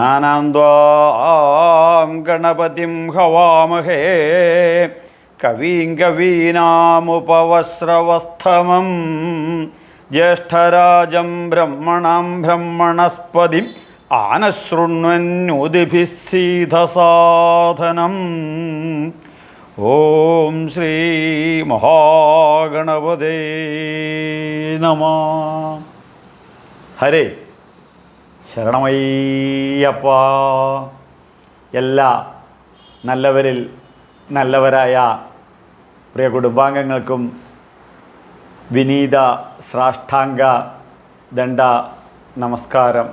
ജ്ഞാനാന്വാം ഗണപതിം ഹവാമഹേ. കവീം കവീനാമുപവസ്രവസ്ഥമം ജ്യേഷ്ഠരാജം ബ്രഹ്മണം ബ്രഹ്മണസ്പതി. ആനശൃണ്വന്യുതിഭിസീധസാധനം ഓം ശ്രീ മഹാഗണപതേ നമ. ഹരേ. ശരണമയ്യപ്പ. എല്ലാ നല്ലവരിൽ നല്ലവരായ പ്രിയ കുടുംബാംഗങ്ങൾക്കും വിനീത ശ്രാഷ്ടാംഗ ദണ്ഡ നമസ്കാരം.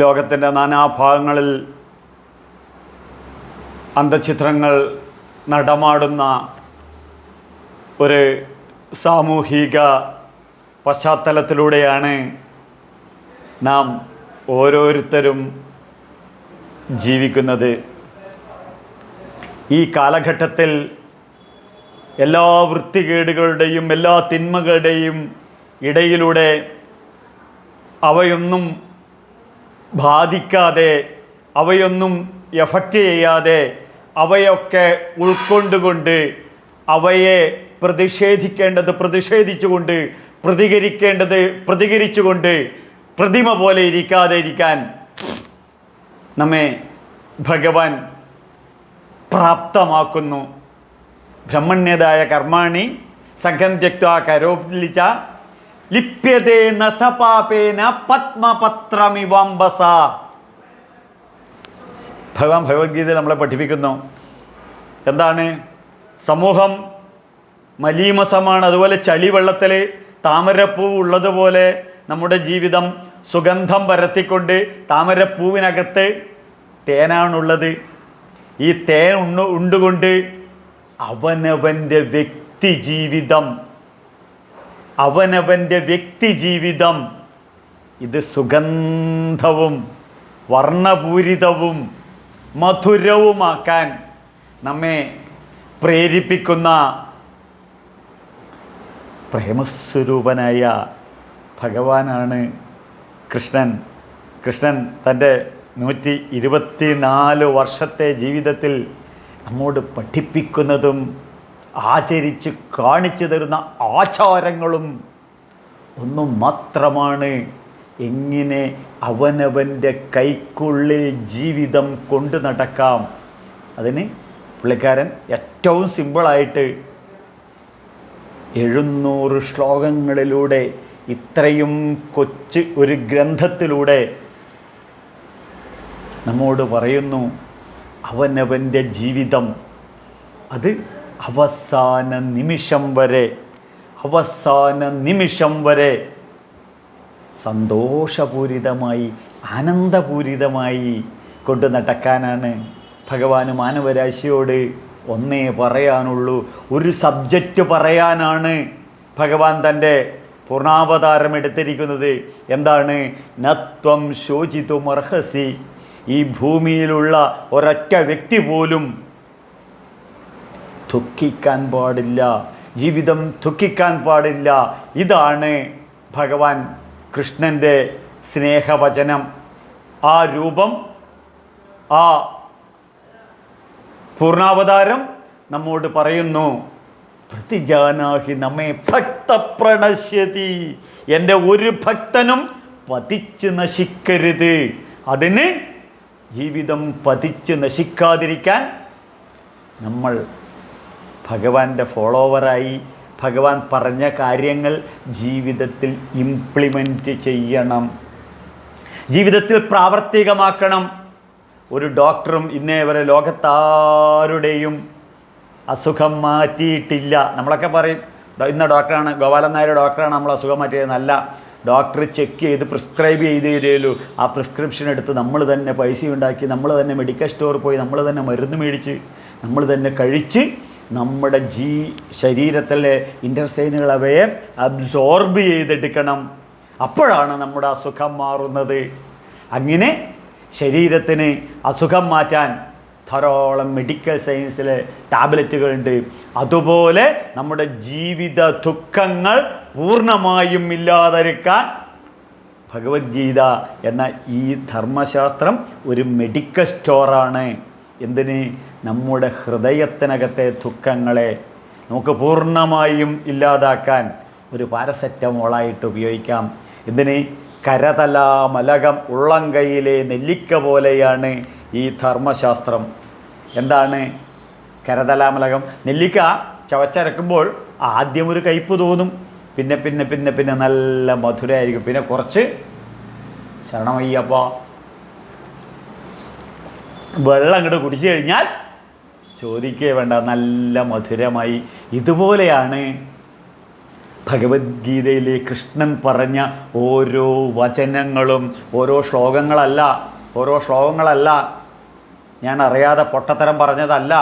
ലോകത്തിന്റെ നാനാഭാഗങ്ങളിൽ അന്തചിത്രങ്ങൾ നടമാടുന്ന ഒരു സാമൂഹിക പശ്ചാത്തലത്തിലൂടെയാണ് നാം ഓരോരുത്തരും ജീവിക്കുന്നത്. ഈ കാലഘട്ടത്തിൽ എല്ലാ വൃത്തികേടുകളുടെയും എല്ലാ തിന്മകളുടെയും ഇടയിലൂടെ അവയൊന്നും ബാധിക്കാതെ അവയൊന്നും എഫക്റ്റ് ചെയ്യാതെ അവയൊക്കെ ഉൾക്കൊണ്ടുകൊണ്ട് അവയെ പ്രതിഷേധിക്കേണ്ടത് പ്രതിഷേധിച്ചുകൊണ്ട് പ്രതികരിക്കേണ്ടത് പ്രതികരിച്ചുകൊണ്ട് പ്രതിമ പോലെ ഇരിക്കാതെ ഇരിക്കാൻ നമ്മെ ഭഗവാൻ പ്രാപ്തമാക്കുന്നു. ബ്രഹ്മണ്യതായ കർമാണി സംഘം ത്യക്ത കരോലിച്ച ലിപ്യതേ നസപാപേന പത്മപത്രമിവാംബസ. ഭഗവാൻ ഭഗവത്ഗീത നമ്മളെ പഠിപ്പിക്കുന്നു. എന്താണ്? സമൂഹം മലീമസമാണ് അതുപോലെ ചളിവെള്ളത്തിൽ താമരപ്പൂ ഉള്ളതുപോലെ നമ്മുടെ ജീവിതം സുഗന്ധം പരത്തിക്കൊണ്ട് താമരപ്പൂവിനകത്ത് തേനാണുള്ളത്. ഈ തേൻ ഉണ്ണു ഉണ്ടുകൊണ്ട് അവനവന്റെ വ്യക്തി ജീവിതം. അവനവന്റെ വ്യക്തി ജീവിതം. ഇത് സുഗന്ധവും വർണപൂരിതവും മധുരവുമാക്കാൻ നമ്മെ പ്രേരിപ്പിക്കുന്ന പ്രേമസ്വരൂപനായ ഭഗവാനാണ് കൃഷ്ണൻ. കൃഷ്ണൻ തന്റെ നൂറ്റി ഇരുപത്തി നാല് വർഷത്തെ ജീവിതത്തിൽ നമ്മോട് പഠിപ്പിക്കുന്നതും ആചരിച്ച് കാണിച്ചു തരുന്ന ആചാരങ്ങളും ഒന്നും മാത്രമാണ്. എങ്ങനെ അവനവന്റെ കൈക്കുള്ളിൽ ജീവിതം കൊണ്ടു നടക്കാം? അതിന് പുള്ളിക്കാരൻ ഏറ്റവും സിമ്പിളായിട്ട് എഴുന്നൂറ് ശ്ലോകങ്ങളിലൂടെ ഇത്രയും കൊച്ച് ഒരു ഗ്രന്ഥത്തിലൂടെ നമ്മോട് പറയുന്നു അവനവന്റെ ജീവിതം. അത് അവസാന നിമിഷം വരെ അവസാന നിമിഷം വരെ സന്തോഷപൂരിതമായി ആനന്ദപൂരിതമായി കൊണ്ടു നടക്കാനാണ് ഭഗവാന് മാനവരാശിയോട് ഒന്നേ പറയാനുള്ളൂ. ഒരു സബ്ജക്റ്റ് പറയാനാണ് ഭഗവാൻ തന്റെ പൂർണാവതാരം എടുത്തിരിക്കുന്നത്. എന്താണ്? നത്വം ശോചിതും അർഹസി ഈ ഭൂമിയിലുള്ള ഒരൊറ്റ വ്യക്തി പോലും ദുഃഖിക്കാൻ പാടില്ല. ജീവിതം ദുഃഖിക്കാൻ പാടില്ല. ഇതാണ് ഭഗവാൻ കൃഷ്ണന്റെ സ്നേഹവചനം. ആ രൂപം ആ പൂർണാവതാരം നമ്മോട് പറയുന്നു പ്രതിജാനാഹി നമ്മെ ഭക്തപ്രണശ്യതി. എന്റെ ഒരു ഭക്തനും പതിച്ചു നശിക്കരുത്. അതിന് ജീവിതം പതിച്ചു നശിക്കാതിരിക്കാൻ നമ്മൾ ഭഗവാന്റെ ഫോളോവറായി ഭഗവാൻ പറഞ്ഞ കാര്യങ്ങൾ ജീവിതത്തിൽ ഇംപ്ലിമെന്റ് ചെയ്യണം. ജീവിതത്തിൽ പ്രാവർത്തികമാക്കണം. ഒരു ഡോക്ടറും ഇന്നേ വരെ ലോകത്താരുടെയും അസുഖം മാറ്റിയിട്ടില്ല. നമ്മളൊക്കെ പറയും "ഡോ- ഇന്ന ഡോക്ടറാണ് ഗോപാലൻ നായർ ഡോക്ടറാണ് നമ്മൾ അസുഖം മാറ്റിയത് നല്ല ഡോക്ടർ ചെക്ക് ചെയ്ത് പ്രിസ്ക്രൈബ് ചെയ്ത് തരുമല്ലോ ആ പ്രിസ്ക്രിപ്ഷൻ എടുത്ത് നമ്മൾ തന്നെ പൈസ ഉണ്ടാക്കി നമ്മൾ തന്നെ മെഡിക്കൽ സ്റ്റോറിൽ പോയി നമ്മൾ തന്നെ മരുന്ന് മേടിച്ച് നമ്മൾ തന്നെ കഴിച്ച് നമ്മുടെ ജീ ശരീരത്തിലെ ഇന്റർസൈനുകൾ അവയെ അബ്സോർബ് ചെയ്തെടുക്കണം. അപ്പോഴാണ് നമ്മുടെ അസുഖം മാറുന്നത്. അങ്ങനെ ശരീരത്തിന് അസുഖം മാറ്റാൻ ധാരാളം മെഡിക്കൽ സയൻസിലെ ടാബ്ലറ്റുകളുണ്ട് അതുപോലെ നമ്മുടെ ജീവിത ദുഃഖങ്ങൾ പൂർണമായും ഇല്ലാതിരിക്കാൻ ഭഗവത്ഗീത എന്ന ഈ ധർമ്മശാസ്ത്രം ഒരു മെഡിക്കൽ സ്റ്റോറാണ് എന്തിന്? നമ്മുടെ ഹൃദയത്തിനകത്തെ ദുഃഖങ്ങളെ നമുക്ക് പൂർണമായും ഇല്ലാതാക്കാൻ ഒരു പാരസെറ്റമോളായിട്ട് ഉപയോഗിക്കാം. എന്തിന്? കരതലാമലകം ഉള്ളംകൈയിലെ നെല്ലിക്ക പോലെയാണ് ഈ ധർമ്മശാസ്ത്രം. എന്താണ് കരതലാമലകം നെല്ലിക്ക ചവച്ചരക്കുമ്പോൾ ആദ്യം ഒരു കയ്പ് തോന്നും. പിന്നെ പിന്നെ പിന്നെ പിന്നെ നല്ല മധുരമായിരിക്കും പിന്നെ കുറച്ച് ശരണമയ്യപ്പ. വെള്ളം അങ്ങോട്ട് കുടിച്ചു കഴിഞ്ഞാൽ ചോദിക്കേ വേണ്ട നല്ല മധുരമായി. ഇതുപോലെയാണ് ഭഗവത്ഗീതയിലെ കൃഷ്ണൻ പറഞ്ഞ ഓരോ വചനങ്ങളും ഓരോ ശ്ലോകങ്ങളല്ല ഓരോ ശ്ലോകങ്ങളല്ല. ഞാൻ അറിയാതെ പൊട്ടത്തരം പറഞ്ഞതല്ല.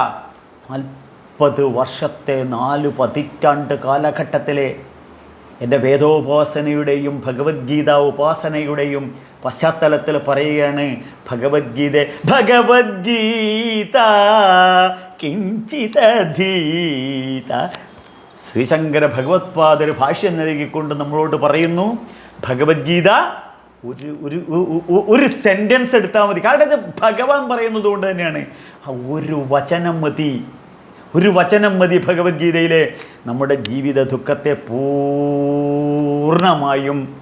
നാൽപ്പത് വർഷത്തെ നാല് പതിറ്റാണ്ട് കാലഘട്ടത്തിലെ എന്റെ വേദോപാസനയുടെയും ഭഗവത്ഗീത ഉപാസനയുടെയും പശ്ചാത്തലത്തിൽ പറയുകയാണ് ഭഗവത്ഗീത ഭഗവത്ഗീത കിഞ്ചിതധീത ശ്രീശങ്കര ഭഗവത്പാദർ ഭാഷ്യം നൽകിക്കൊണ്ട് നമ്മളോട് പറയുന്നു ഭഗവത്ഗീത ഒരു ഒരു ഒരു സെന്റൻസ് എടുത്താൽ മതി. കാരണം ഇത് ഭഗവാൻ പറയുന്നത് കൊണ്ട് തന്നെയാണ്. ഒരു വചനം മതി. ഒരു വചനം മതി ഭഗവത്ഗീതയിലെ. നമ്മുടെ ജീവിത ദുഃഖത്തെ പൂർണമായും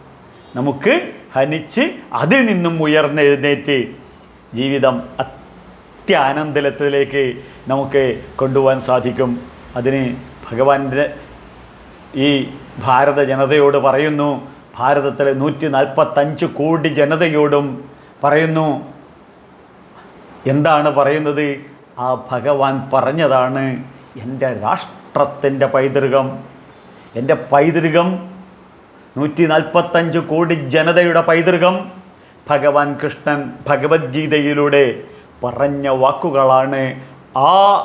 നമുക്ക് ഹനിച്ച് അതിൽ നിന്നും ഉയർന്നെഴുന്നേറ്റ് ജീവിതം അത്യാനന്ദലത്തിലേക്ക് നമുക്ക് കൊണ്ടുപോകാൻ സാധിക്കും. അതിന് ഭഗവാന്റെ ഈ ഭാരത ജനതയോട് പറയുന്നു. ഭാരതത്തിലെ നൂറ്റി നാൽപ്പത്തഞ്ച് കോടി ജനതയോടും പറയുന്നു. എന്താണ് പറയുന്നത്? ആ ഭഗവാൻ പറഞ്ഞതാണ് എന്റെ രാഷ്ട്രത്തിന്റെ പൈതൃകം എന്റെ പൈതൃകം നൂറ്റി നാൽപ്പത്തഞ്ച് കോടി ജനതയുടെ പൈതൃകം ഭഗവാൻ കൃഷ്ണൻ ഭഗവത്ഗീതയിലൂടെ പറഞ്ഞ വാക്കുകളാണ്. ആ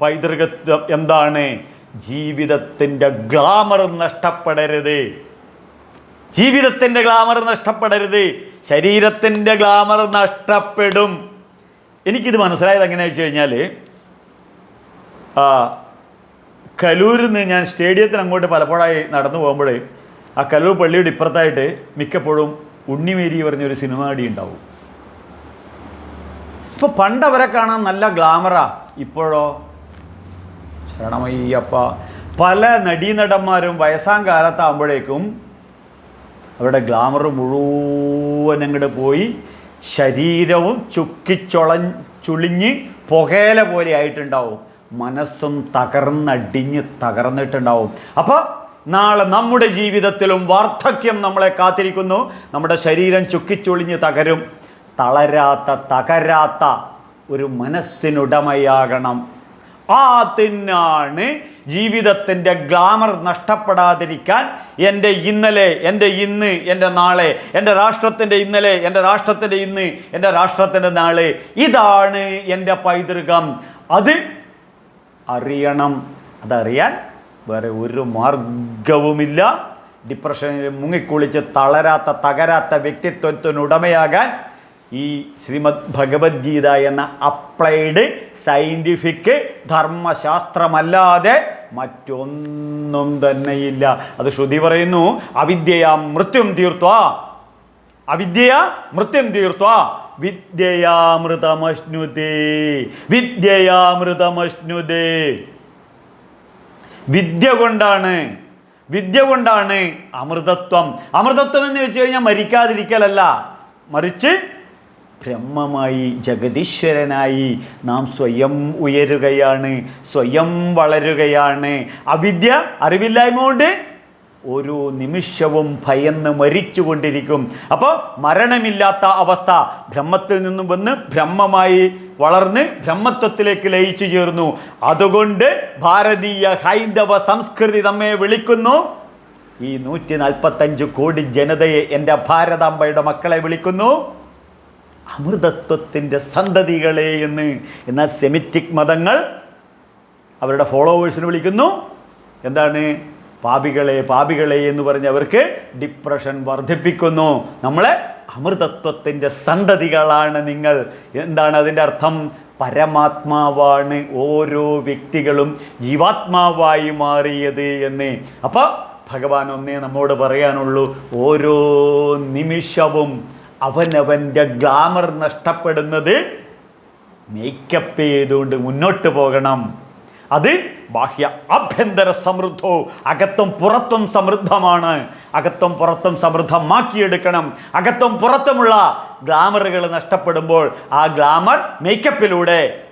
പൈതൃകത്വം എന്താണ്? ജീവിതത്തിന്റെ ഗ്ലാമർ നഷ്ടപ്പെടരുത്. ജീവിതത്തിന്റെ ഗ്ലാമർ നഷ്ടപ്പെടരുത്. ശരീരത്തിന്റെ ഗ്ലാമർ നഷ്ടപ്പെടും. എനിക്കിത് മനസ്സിലായത് എങ്ങനെയാണെന്ന് വെച്ച് കഴിഞ്ഞാൽ കലൂരിൽ നിന്ന് ഞാൻ സ്റ്റേഡിയത്തിൽ അങ്ങോട്ട് പലപ്പോഴായി നടന്നു പോകുമ്പോൾ ആ കലൂർ പള്ളിയുടെ ഇപ്പുറത്തായിട്ട് മിക്കപ്പോഴും ഉണ്ണിമേരി പറഞ്ഞൊരു സിനിമ അടി ഉണ്ടാവും. ഇപ്പോൾ പണ്ടവരെ കാണാൻ നല്ല ഗ്ലാമറാ. ഇപ്പോഴോ? ശരണമയ്യപ്പ പല നടീനടന്മാരും വയസ്സാം കാലത്താകുമ്പോഴേക്കും അവരുടെ ഗ്ലാമർ മുഴുവൻ അങ്ങോട്ട് പോയി ശരീരവും ചുക്കിച്ചൊള ചുളിഞ്ഞ് പുകയില പോലെ ആയിട്ടുണ്ടാവും. മനസ്സും തകർന്നടിഞ്ഞ് തകർന്നിട്ടുണ്ടാവും. അപ്പോൾ നാളെ നമ്മുടെ ജീവിതത്തിലും വാർദ്ധക്യം നമ്മളെ കാത്തിരിക്കുന്നു. നമ്മുടെ ശരീരം ചുക്കിച്ചൊളിഞ്ഞ് തകരും. തളരാത്ത തകരാത്ത ഒരു മനസ്സിനുടമയാകണം. അതിനാണ് ജീവിതത്തിന്റെ ഗ്ലാമർ നഷ്ടപ്പെടാതിരിക്കാൻ എന്റെ ഇന്നലെ എന്റെ ഇന്ന് എന്റെ നാളെ എന്റെ രാഷ്ട്രത്തിന്റെ ഇന്നലെ എന്റെ രാഷ്ട്രത്തിന്റെ ഇന്ന് എന്റെ രാഷ്ട്രത്തിന്റെ നാളെ. ഇതാണ് എന്റെ പൈതൃകം. അത് അറിയണം. അതറിയാൻ വേറെ ഒരു മാർഗവുമില്ല ഡിപ്രഷനിൽ മുങ്ങിക്കുളിച്ച് തളരാത്ത തകരാത്ത വ്യക്തിത്വത്തിനുടമയാകാൻ ഈ ശ്രീമദ് ഭഗവത്ഗീത എന്ന അപ്ലൈഡ് സയന്റിഫിക് ധർമ്മശാസ്ത്രമല്ലാതെ മറ്റൊന്നും തന്നെയില്ല. അത് ശ്രുതി പറയുന്നു അവിദ്യയാ മൃത്യം തീർത്ത അവിദ്യയ മൃത്യം തീർത്ത വിദ്യയാമൃതമശ്നുതേ വിദ്യയാമൃതമശ്നുതേ വിദ്യ കൊണ്ടാണ് വിദ്യ കൊണ്ടാണ് അമൃതത്വം. അമൃതത്വം എന്ന് വെച്ച് കഴിഞ്ഞാൽ മരിക്കാതിരിക്കലല്ല. മറിച്ച് ബ്രഹ്മമായി ജഗതീശ്വരനായി നാം സ്വയം ഉയരുകയാണ് സ്വയം വളരുകയാണ്. അവിദ്യ അറിവില്ലായ്മ കൊണ്ട് ഓരോ നിമിഷവും ഭയന്ന് മരിച്ചുകൊണ്ടിരിക്കും. അപ്പോൾ മരണമില്ലാത്ത അവസ്ഥ ബ്രഹ്മത്തിൽ നിന്നും വന്ന് ബ്രഹ്മമായി വളർന്ന് ബ്രഹ്മത്വത്തിലേക്ക് ലയിച്ചു ചേർന്നു. അതുകൊണ്ട് ഭാരതീയ ഹൈന്ദവ സംസ്കൃതി നമ്മെ വിളിക്കുന്നു. ഈ നൂറ്റി നാൽപ്പത്തഞ്ച് കോടി ജനതയെ എന്റെ ഭാരതാംബയുടെ മക്കളെ വിളിക്കുന്നു. അമൃതത്വത്തിന്റെ സന്തതികളെ എന്ന്. എന്നാൽ സെമിറ്റിക് മതങ്ങൾ അവരുടെ ഫോളോവേഴ്സിന് വിളിക്കുന്നു. എന്താണ്? പാപികളെ പാപികളെ എന്ന് പറഞ്ഞ് അവർക്ക് ഡിപ്രഷൻ വർദ്ധിപ്പിക്കുന്നു. നമ്മളെ അമൃതത്വത്തിന്റെ സന്തതികളാണ് നിങ്ങൾ. എന്താണ് അതിന്റെ അർത്ഥം? പരമാത്മാവാണ് ഓരോ വ്യക്തികളും ജീവാത്മാവായി മാറിയത് എന്ന്. അപ്പോൾ ഭഗവാൻ ഒന്നേ നമ്മോട് പറയാനുള്ളൂ. ഓരോ നിമിഷവും അവനവന്റെ ഗ്ലാമർ നഷ്ടപ്പെടുന്നത് മേക്കപ്പ് ചെയ്തുകൊണ്ട് മുന്നോട്ട് പോകണം. അത് ബാഹ്യ ആഭ്യന്തര സമൃദ്ധവും അകത്തും പുറത്തും സമൃദ്ധമാണ്. അകത്തും പുറത്തും സമൃദ്ധമാക്കിയെടുക്കണം. അകത്തും പുറത്തുമുള്ള ഗ്ലാമറുകൾ നഷ്ടപ്പെടുമ്പോൾ ആ ഗ്ലാമർ മേക്കപ്പിലൂടെ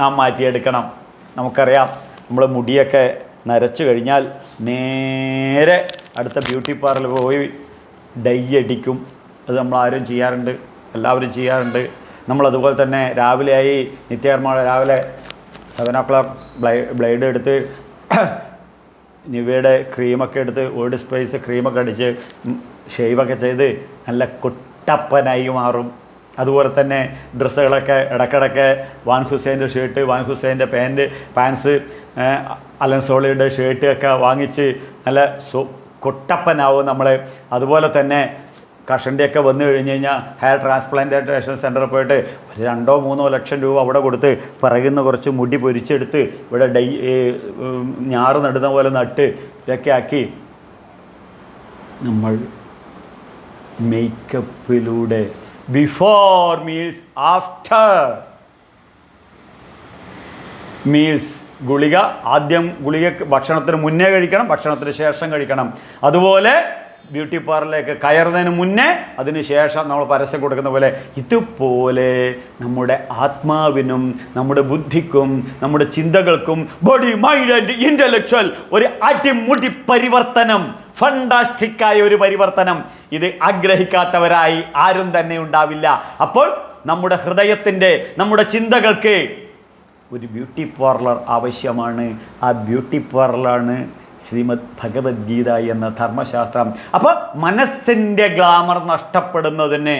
നാം മാറ്റിയെടുക്കണം. നമുക്കറിയാം നമ്മൾ മുടിയൊക്കെ നരച്ചു കഴിഞ്ഞാൽ നേരെ അടുത്ത ബ്യൂട്ടി പാർലറിൽ പോയി ഡൈ അടിക്കും. അത് നമ്മൾ ആരും ചെയ്യാറുണ്ട് എല്ലാവരും ചെയ്യാറുണ്ട്. നമ്മളതുപോലെ തന്നെ രാവിലെയായി നിത്യകർമ്മ രാവിലെ സെവൻ ഓ ക്ലോക്ക് ബ്ലൈ ബ്ലേഡ് എടുത്ത് നിവയുടെ ക്രീമൊക്കെ എടുത്ത് ഓൾഡ് സ്പൈസ് ക്രീമൊക്കെ അടിച്ച് ഷെയ്വൊക്കെ ചെയ്ത് നല്ല കുട്ടപ്പനായി മാറും. അതുപോലെ തന്നെ ഡ്രസ്സുകളൊക്കെ ഇടയ്ക്കിടയ്ക്ക് വാൻ ഹുസൈന്റെ ഷർട്ട് വാൻ ഹുസൈന്റെ പാന്റ് പാൻസ് അലൻ സോളിയുടെ ഷർട്ട് ഒക്കെ വാങ്ങിച്ച് നല്ല സു കുട്ടപ്പനാവും നമ്മൾ അതുപോലെ തന്നെ കഷണ്ടിയൊക്കെ വന്നു കഴിഞ്ഞ് കഴിഞ്ഞാൽ ഹെയർ ട്രാൻസ്പ്ലാന്റേഷൻ സെന്ററിൽ പോയിട്ട് ഒരു രണ്ടോ മൂന്നോ ലക്ഷം രൂപ അവിടെ കൊടുത്ത് പിറകുന്ന കുറച്ച് മുടി പൊരിച്ചെടുത്ത് ഇവിടെ ഡൈ ഞാറ് നടുന്ന പോലെ നട്ട് ഇതൊക്കെ ആക്കി. നമ്മൾ മേക്കപ്പിലൂടെ ബിഫോർ മീൽസ് ആഫ്റ്റർ മീൽസ് ഗുളിക ആദ്യം ഗുളിക ഭക്ഷണത്തിന് മുന്നേ കഴിക്കണം ഭക്ഷണത്തിന് ശേഷം കഴിക്കണം. അതുപോലെ ബ്യൂട്ടി പാർലറിലേക്ക് കയറുന്നതിന് മുന്നേ അതിന് ശേഷം നമ്മൾ പരസ്യം കൊടുക്കുന്ന പോലെ ഇതുപോലെ നമ്മുടെ ആത്മാവിനും നമ്മുടെ ബുദ്ധിക്കും നമ്മുടെ ചിന്തകൾക്കും ബോഡി മൈൻഡ് ആൻഡ് ഇന്റലക്ച്വൽ ഒരു അടിമുടി പരിവർത്തനം ഫണ്ടാസ്റ്റിക്കായ ഒരു പരിവർത്തനം. ഇത് ആഗ്രഹിക്കാത്തവരായി ആരും തന്നെ ഉണ്ടാവില്ല. അപ്പോൾ നമ്മുടെ ഹൃദയത്തിന്റെ നമ്മുടെ ചിന്തകൾക്ക് ഒരു ബ്യൂട്ടി പാർലർ ആവശ്യമാണ്. ആ ബ്യൂട്ടി പാർലറാണ് ശ്രീമദ് ഭഗവത്ഗീത എന്ന ധർമ്മശാസ്ത്രം. അപ്പോൾ മനസ്സിന്റെ ഗ്ലാമർ നഷ്ടപ്പെടുന്നതിന്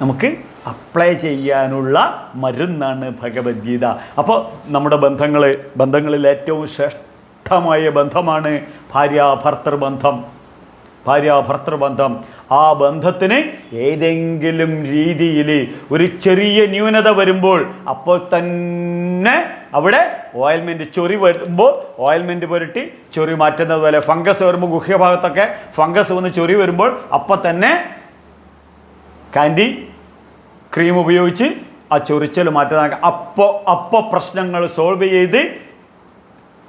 നമുക്ക് അപ്ലൈ ചെയ്യാനുള്ള മരുന്നാണ് ഭഗവത്ഗീത. അപ്പോൾ നമ്മുടെ ബന്ധങ്ങൾ ബന്ധങ്ങളിൽ ഏറ്റവും ശ്രേഷ്ഠമായ ബന്ധമാണ് ഭാര്യ-ഭർത്തൃബന്ധം ഭാര്യ-ഭർത്തൃബന്ധം ആ ബന്ധത്തിന് ഏതെങ്കിലും രീതിയിൽ ഒരു ചെറിയ ന്യൂനത വരുമ്പോൾ അപ്പോൾ തന്നെ അവിടെ ഓയിൽമെന്റ് ചൊറി വരുമ്പോൾ ഓയിൽമെന്റ് പുരട്ടി ചൊറി മാറ്റുന്നത് പോലെ ഫംഗസ് വരുമ്പോൾ ഗുഹ്യഭാഗത്തൊക്കെ ഫംഗസ് വന്ന് ചൊറി വരുമ്പോൾ അപ്പം തന്നെ കാൻഡി ക്രീം ഉപയോഗിച്ച് ആ ചൊറിച്ചൽ മാറ്റുന്ന അപ്പോൾ അപ്പോൾ പ്രശ്നങ്ങൾ സോൾവ് ചെയ്ത്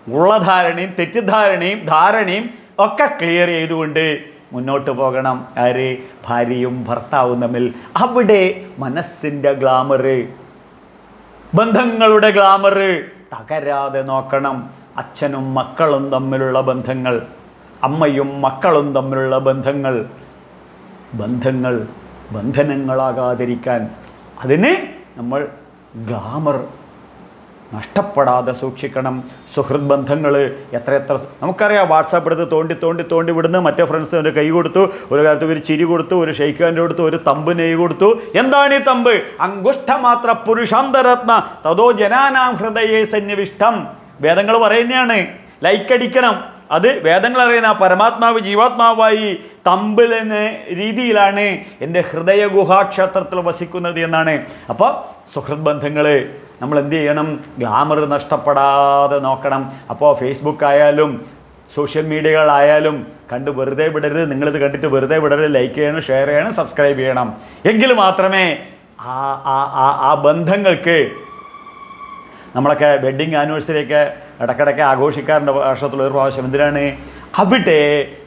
ഉള്ള ധാരണയും തെറ്റിദ്ധാരണയും ധാരണയും ഒക്കെ ക്ലിയർ ചെയ്തുകൊണ്ട് മുന്നോട്ട് പോകണം. ആര്? ഭാര്യയും ഭർത്താവും തമ്മിൽ. അവിടെ മനസ്സിന്റെ ഗ്ലാമറ് ബന്ധങ്ങളുടെ ഗ്ലാമറ് തകരാതെ നോക്കണം. അച്ഛനും മക്കളും തമ്മിലുള്ള ബന്ധങ്ങൾ. അമ്മയും മക്കളും തമ്മിലുള്ള ബന്ധങ്ങൾ. ബന്ധങ്ങൾ ബന്ധനങ്ങളാകാതിരിക്കാൻ. അതിന് നമ്മൾ ഗ്ലാമർ നഷ്ടപ്പെടാതെ സൂക്ഷിക്കണം. സുഹൃത് ബന്ധങ്ങൾ എത്രയെത്ര നമുക്കറിയാം വാട്സാപ്പ് എടുത്ത് തോണ്ടി തോണ്ടി തോണ്ടി വിടുന്നു. മറ്റേ ഫ്രണ്ട്സ് ഒരു കൈ കൊടുത്തു ഒരു കാലത്ത് ഒരു ചിരി കൊടുത്തു ഒരു ഷെയ്ക്ക് കൊടുത്തു ഒരു തമ്പ് നെയ് കൊടുത്തു. എന്താണ് ഈ തമ്പ്? അങ്കുഷ്ഠമാത്ര പുരുഷാന്തരത്ന തതോ ജനാനാം ഹൃദയേ സന്നിവിഷ്ടം. വേദങ്ങൾ പറയുന്നതാണ് ലൈക്ക് അടിക്കണം. അത് വേദങ്ങൾ അറിയുന്ന പരമാത്മാവ് ജീവാത്മാവായി തമ്പിലെന്ന രീതിയിലാണ് എന്റെ ഹൃദയ ഗുഹാക്ഷേത്രത്തിൽ വസിക്കുന്നത് എന്നാണ്. അപ്പോൾ സുഹൃത് ബന്ധങ്ങൾ നമ്മൾ എന്ത് ചെയ്യണം? ഗ്ലാമർ നഷ്ടപ്പെടാതെ നോക്കണം. അപ്പോൾ ഫേസ്ബുക്ക് ആയാലും സോഷ്യൽ മീഡിയകളായാലും കണ്ട് വെറുതെ വിടരുത്. നിങ്ങളിത് കണ്ടിട്ട് വെറുതെ വിടരുത്. ലൈക്ക് ചെയ്യണം ഷെയർ ചെയ്യണം സബ്സ്ക്രൈബ് ചെയ്യണം. എങ്കിൽ മാത്രമേ ആ ആ- ആ ബന്ധങ്ങൾക്ക് നമ്മളൊക്കെ വെഡ്ഡിങ് ആനിവേഴ്സറിയൊക്കെ ഇടയ്ക്കിടയ്ക്ക് ആഘോഷിക്കാറുണ്ട് വർഷത്തിൽ ഒരു പ്രാവശ്യം. എന്തിനാണ്? അവിടെ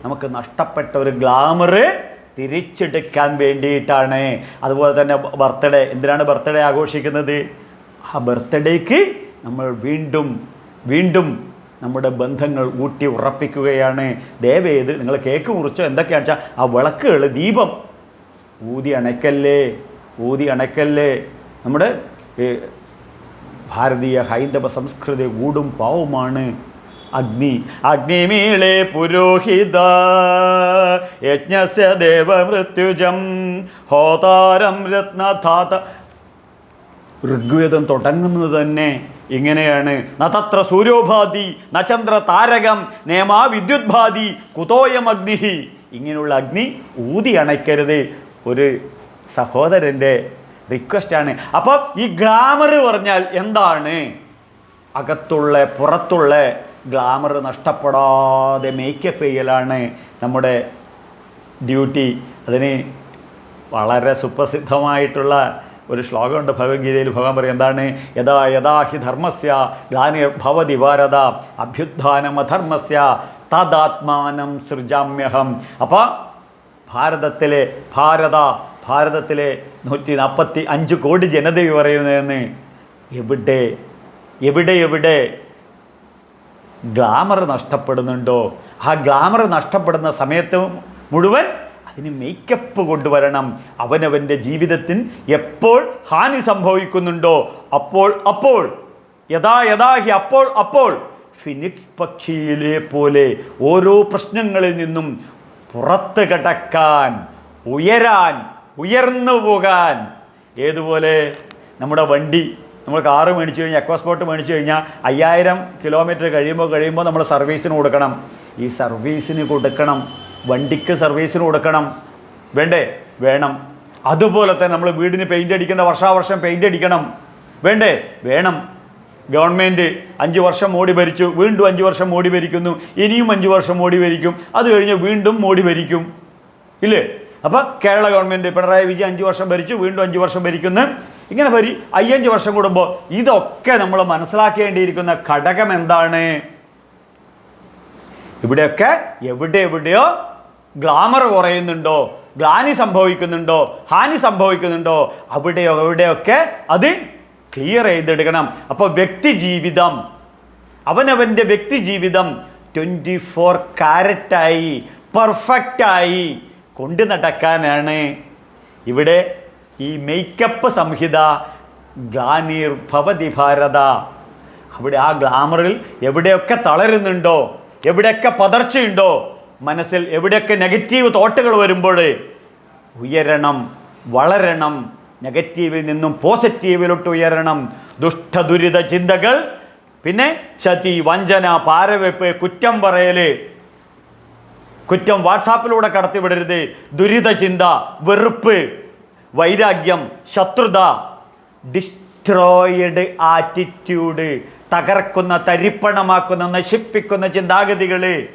നമുക്ക് നഷ്ടപ്പെട്ട ഒരു ഗ്ലാമർ തിരിച്ചെടുക്കാൻ വേണ്ടിയിട്ടാണ്. അതുപോലെ തന്നെ ബർത്ത്ഡേ. എന്തിനാണ് ബർത്ത്ഡേ ആഘോഷിക്കുന്നത്? ആ ബർത്ത്ഡേക്ക് നമ്മൾ വീണ്ടും വീണ്ടും നമ്മുടെ ബന്ധങ്ങൾ ഊട്ടി ഉറപ്പിക്കുകയാണ്. ദയവേത് നിങ്ങൾ കേക്ക് മുറിച്ചോ എന്തൊക്കെയാണെന്ന് വെച്ചാൽ ആ വിളക്കുകൾ ദീപം. ഊതി അണയ്ക്കല്ലേ? ഊതി അണയ്ക്കല്ലേ? നമ്മുടെ ഭാരതീയ ഹൈന്ദവ സംസ്കൃതി ഊടും പാവുമാണ് അഗ്നി. അഗ്നിമീളെ പുരോഹിത യജ്ഞസ്യ ദേവമൃത്യുജം ഹോതാരം രത്നധാത. ഋഗ്വേദം തുടങ്ങുന്നത് തന്നെ ഇങ്ങനെയാണ്. നതത്ര സൂര്യോഭാതി നചന്ദ്ര താരകം നേമാ വിദ്യുത്ഭാതി കുതോയം അഗ്നിഹി. ഇങ്ങനെയുള്ള അഗ്നി ഊതി അണയ്ക്കരുത്. ഒരു സഹോദരന്റെ റിക്വസ്റ്റാണ് അപ്പോൾ ഈ ഗ്ലാമർ പറഞ്ഞാൽ എന്താണ്? അകത്തുള്ള പുറത്തുള്ള ഗ്ലാമർ നഷ്ടപ്പെടാതെ മേക്കപ്പ് ചെയ്യലാണ് നമ്മുടെ ഡ്യൂട്ടി അതിന് വളരെ സുപ്രസിദ്ധമായിട്ടുള്ള ഒരു ശ്ലോകമുണ്ട് ഭഗവത്ഗീതയിൽ. ഭഗവാൻ പറയും എന്താണ്? യഥാ യഥാ ഹി ധർമ്മസ്യ വാരത ഭാരത അഭ്യുത്ഥാനമധർമ്മസ്യ തദാത്മാനം സൃജാമ്യഹം. അപ്പോൾ ഭാരതത്തിലെ ഭാരത ഭാരതത്തിലെ നൂറ്റി നാൽപ്പത്തി അഞ്ച് കോടി ജനത പറയുന്നതെന്ന് എവിടെ എവിടെ എവിടെ ഗ്ലാമർ നഷ്ടപ്പെടുന്നുണ്ടോ? ആ ഗ്ലാമർ നഷ്ടപ്പെടുന്ന സമയത്ത് മുഴുവൻ അതിന് മേക്കപ്പ് കൊണ്ടുവരണം. അവനവന്റെ ജീവിതത്തിൽ എപ്പോൾ ഹാനി സംഭവിക്കുന്നുണ്ടോ? അപ്പോൾ അപ്പോൾ. യഥാ യഥാഹി അപ്പോൾ അപ്പോൾ. ഫിനിക്സ് പക്ഷിയിലെ പോലെ ഓരോ പ്രശ്നങ്ങളിൽ നിന്നും പുറത്ത് കിടക്കാൻ ഉയരാൻ ഉയർന്നു പോകാൻ. ഏതുപോലെ? നമ്മുടെ വണ്ടി. നമ്മൾ കാറ് മേടിച്ചു കഴിഞ്ഞാൽ എക്കോസ്പോർട്ട് മേടിച്ചു കഴിഞ്ഞാൽ അയ്യായിരം കിലോമീറ്റർ കഴിയുമ്പോൾ കഴിയുമ്പോൾ നമ്മൾ സർവീസിന് കൊടുക്കണം. ഈ സർവീസിന് കൊടുക്കണം. വണ്ടിക്ക് സർവീസിന് കൊടുക്കണം. വേണ്ടേ? വേണം. അതുപോലെ തന്നെ നമ്മൾ വീടിന് പെയിന്റ് അടിക്കേണ്ട വർഷാവർഷം പെയിന്റ് അടിക്കണം. വേണ്ടേ? വേണം. ഗവൺമെന്റ് അഞ്ച് വർഷം മോടി ഭരിച്ചു. വീണ്ടും അഞ്ച് വർഷം മോടി ഭരിക്കുന്നു. ഇനിയും അഞ്ച് വർഷം മോടി ഭരിക്കും. അത് കഴിഞ്ഞ് വീണ്ടും മോടി ഭരിക്കും. ഇല്ലേ? അപ്പോൾ കേരള ഗവൺമെന്റ് പിണറായി വിജയൻ അഞ്ച് വർഷം ഭരിച്ചു വീണ്ടും അഞ്ച് വർഷം ഭരിക്കുന്നു. ഇങ്ങനെ ഭരി അയ്യഞ്ച് വർഷം കൂടുമ്പോൾ ഇതൊക്കെ നമ്മൾ മനസ്സിലാക്കേണ്ടിയിരിക്കുന്ന ഘടകം എന്താണ്? ഇവിടെയൊക്കെ എവിടെ എവിടെയോ ഗ്ലാമർ കുറയുന്നുണ്ടോ ഗ്ലാനി സംഭവിക്കുന്നുണ്ടോ ഹാനി സംഭവിക്കുന്നുണ്ടോ അവിടെയോ എവിടെയൊക്കെ അത് ക്ലിയർ ചെയ്തെടുക്കണം. അപ്പോൾ വ്യക്തി ജീവിതം അവനവന്റെ വ്യക്തി ജീവിതം ട്വന്റി ഫോർ കാരറ്റായി പെർഫെക്റ്റായി കൊണ്ടു നടക്കാനാണ്. ഇവിടെ ഈ മേക്കപ്പ് സംഹിത ഗ്ലാനിർ ഭവതി ഭാരത. അവിടെ ആ ഗ്ലാമറിൽ എവിടെയൊക്കെ തളരുന്നുണ്ടോ എവിടെയൊക്കെ പതർച്ചയുണ്ടോ മനസ്സിൽ എവിടെയൊക്കെ നെഗറ്റീവ് തോട്ടുകൾ വരുമ്പോൾ ഉയരണം വളരണം നെഗറ്റീവിൽ നിന്നും പോസിറ്റീവിലോട്ട് ഉയരണം. ദുഷ്ടദുരിത ചിന്തകൾ പിന്നെ ചതി വഞ്ചന പാരവെപ്പ് കുറ്റം പറയൽ കുറ്റം വാട്സാപ്പിലൂടെ കടത്തിവിടരുത്. ദുരിത ചിന്ത വെറുപ്പ് വൈരാഗ്യം ശത്രുത ഡിസ്ട്രോയിഡ് ആറ്റിറ്റ്യൂഡ് തകർക്കുന്ന തരിപ്പണമാക്കുന്ന നശിപ്പിക്കുന്ന ചിന്താഗതികൾ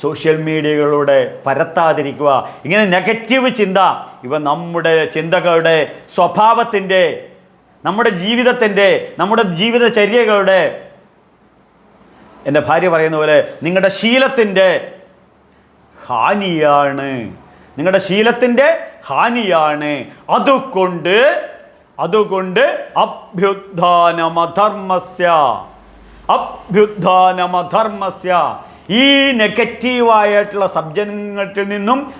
സോഷ്യൽ മീഡിയകളിലൂടെ പരത്താതിരിക്കുക. ഇങ്ങനെ നെഗറ്റീവ് ചിന്ത ഇവ നമ്മുടെ ചിന്തകളുടെ സ്വഭാവത്തിന്റെ നമ്മുടെ ജീവിതത്തിന്റെ നമ്മുടെ ജീവിതചര്യകളുടെ. എന്റെ ഭാര്യ പറയുന്ന പോലെ നിങ്ങളുടെ ശീലത്തിന്റെ ഹാനിയാണ്. നിങ്ങളുടെ ശീലത്തിന്റെ ഹാനിയാണ്. അതുകൊണ്ട് അതുകൊണ്ട് അഭ്യുത്ഥാനമധർമ്മസ്യ അഭ്യുത്ഥാനമധർമ്മസ്യ. ഈ നെഗറ്റീവായിട്ടുള്ള സബ്ജക്റ്റിൽ നിന്നും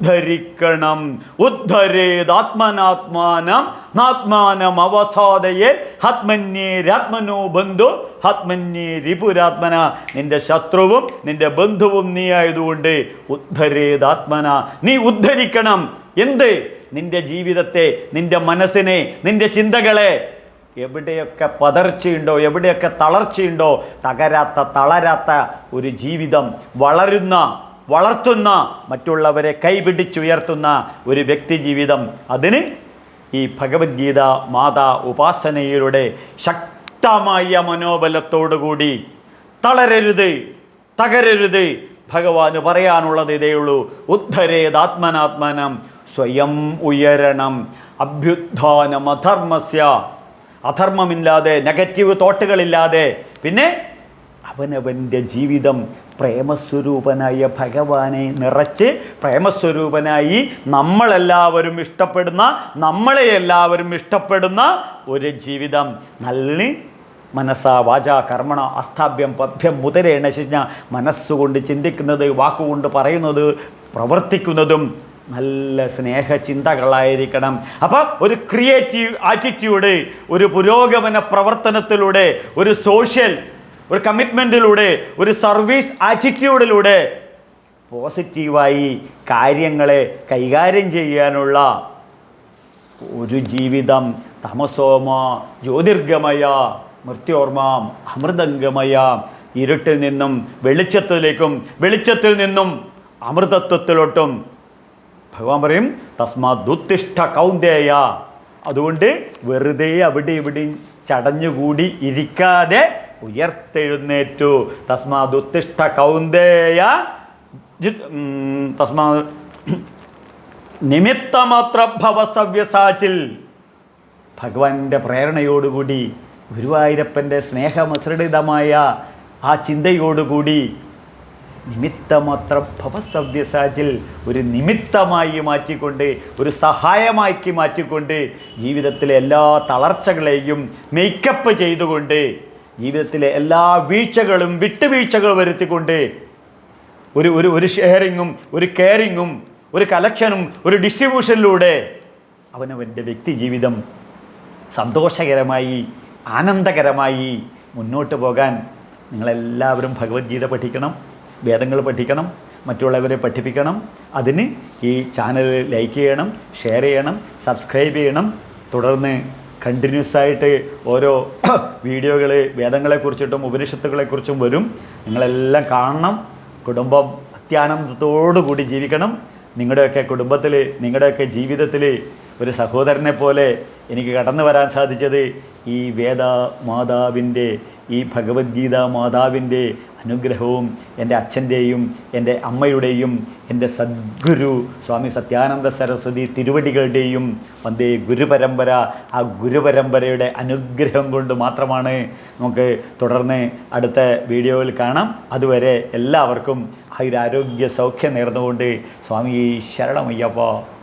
ഉദ്ധരിക്കണം. ഉദ്ധരേതാത്മനാത്മാനം നാത്മാനം അവസാദയെ. ആത്മന്യേരാത്മനോ ബന്ധു. ആത്മന്യേ രിപുരാത്മന നിന്റെ ശത്രുവും നിന്റെ ബന്ധുവും നീ ആയതുകൊണ്ട് ഉദ്ധരേതാത്മന നീ ഉദ്ധരിക്കണം. എന്ത്? നിന്റെ ജീവിതത്തെ നിന്റെ മനസ്സിനെ നിന്റെ ചിന്തകളെ. എവിടെയൊക്കെ പതർച്ചയുണ്ടോ എവിടെയൊക്കെ തളർച്ചയുണ്ടോ തകരാത്ത തളരാത്ത ഒരു ജീവിതം വളരുന്ന വളർത്തുന്ന മറ്റുള്ളവരെ കൈപിടിച്ചുയർത്തുന്ന ഒരു വ്യക്തി ജീവിതം അതിന് ഈ ഭഗവത്ഗീത മാതാ ഉപാസനയിലൂടെ ശക്തമായ മനോബലത്തോടുകൂടി തളരരുത് തകരരുത്. ഭഗവാന് പറയാനുള്ളത് ഇതേയുള്ളൂ ഉദ്ധരേതാത്മനാത്മനം സ്വയം ഉയരണം. അഭ്യുത്ഥാനം അധർമ്മസ്യ അധർമ്മമില്ലാതെ നെഗറ്റീവ് തോട്ടുകളില്ലാതെ. പിന്നെ അവനവന്റെ ജീവിതം പ്രേമസ്വരൂപനായ ഭഗവാനെ നിറച്ച് പ്രേമസ്വരൂപനായി നമ്മളെല്ലാവരും ഇഷ്ടപ്പെടുന്ന നമ്മളെ എല്ലാവരും ഇഷ്ടപ്പെടുന്ന ഒരു ജീവിതം. നല്ല മനസ്സ വാച കർമ്മണ അസ്ഥാഭ്യം പഭ്യം മുതരേണ ശിഞ്ഞ മനസ്സുകൊണ്ട് ചിന്തിക്കുന്നത് വാക്കുകൊണ്ട് പറയുന്നത് പ്രവർത്തിക്കുന്നതും നല്ല സ്നേഹ ചിന്തകളായിരിക്കണം അപ്പോൾ ഒരു ക്രിയേറ്റീവ് ആറ്റിറ്റ്യൂഡ് ഒരു പുരോഗമന പ്രവർത്തനത്തിലൂടെ ഒരു സോഷ്യൽ ഒരു കമ്മിറ്റ്മെന്റിലൂടെ ഒരു സർവീസ് ആറ്റിറ്റ്യൂഡിലൂടെ പോസിറ്റീവായി കാര്യങ്ങളെ കൈകാര്യം ചെയ്യാനുള്ള ഒരു ജീവിതം തമസോമ ജ്യോതിർഗമയ മൃത്യോർമാം അമൃതംഗമയ ഇരുട്ടിൽ നിന്നും വെളിച്ചത്തിലേക്കും വെളിച്ചത്തിൽ നിന്നും അമൃതത്വത്തിലോട്ടും. ഭഗവാൻ പറയും തസ്മാദുത്തിഷ്ഠ കൗന്ദേയ. അതുകൊണ്ട് വെറുതെ അവിടെ ഇവിടെയും ചടഞ്ഞുകൂടി ഇരിക്കാതെ ഉയർത്തെഴുന്നേറ്റു. തസ്മാതുത്തിഷ്ഠ കൗന്ദേയ തസ്മാ നിമിത്തമാത്ര ഭവസവ്യസാച്ചിൽ ഭഗവാന്റെ പ്രേരണയോടുകൂടി ഗുരുവായൂരപ്പന്റെ സ്നേഹമസൃണിതമായ ആ ചിന്തയോടുകൂടി നിമിത്തമാത്ര ഭവസവ്യസാചിൽ ഒരു നിമിത്തമായി മാറ്റിക്കൊണ്ട് ഒരു സഹായമാക്കി മാറ്റിക്കൊണ്ട് ജീവിതത്തിലെ എല്ലാ തളർച്ചകളെയും മേക്കപ്പ് ചെയ്തുകൊണ്ട് ജീവിതത്തിലെ എല്ലാ വീഴ്ചകളും വിട്ടുവീഴ്ചകൾ വരുത്തിക്കൊണ്ട് ഒരു ഒരു ഒരു ഷെയറിങ്ങും ഒരു കെയറിങ്ങും ഒരു കലക്ഷനും ഒരു ഡിസ്ട്രിബ്യൂഷനിലൂടെ അവനവന്റെ വ്യക്തി ജീവിതം സന്തോഷകരമായി ആനന്ദകരമായി മുന്നോട്ട് പോകാൻ നിങ്ങളെല്ലാവരും ഭഗവത്ഗീത പഠിക്കണം വേദങ്ങൾ പഠിക്കണം മറ്റുള്ളവരെ പഠിപ്പിക്കണം. അതിന് ഈ ചാനൽ ലൈക്ക് ചെയ്യണം ഷെയർ ചെയ്യണം സബ്സ്ക്രൈബ് ചെയ്യണം. തുടർന്ന് കണ്ടിന്യൂസ് ആയിട്ട് ഓരോ വീഡിയോകൾ വേദങ്ങളെക്കുറിച്ചിട്ടും ഉപനിഷത്തുകളെക്കുറിച്ചും വരും. നിങ്ങളെല്ലാം കാണണം. കുടുംബം അത്യാനന്ദത്തോടു കൂടി ജീവിക്കണം. നിങ്ങളുടെയൊക്കെ കുടുംബത്തിൽ നിങ്ങളുടെയൊക്കെ ജീവിതത്തിൽ ഒരു സഹോദരനെ പോലെ എനിക്ക് കടന്നു വരാൻ സാധിച്ചത് ഈ വേദ മാതാവിന്റെ ഈ ഭഗവത്ഗീത മാതാവിന്റെ അനുഗ്രഹവും എന്റെ അച്ഛന്റെയും എന്റെ അമ്മയുടെയും എന്റെ സദ്ഗുരു സ്വാമി സത്യാനന്ദ സരസ്വതി തിരുവടികളുടെയും വന്ദേ ഗുരുപരമ്പര. ആ ഗുരുപരമ്പരയുടെ അനുഗ്രഹം കൊണ്ട് മാത്രമാണ് നമുക്ക് തുടർന്ന് അടുത്ത വീഡിയോയിൽ കാണാം. അതുവരെ എല്ലാവർക്കും ആയുരാരോഗ്യ സൗഖ്യം നേർന്നുകൊണ്ട് സ്വാമി ശരണമയ്യപ്പ.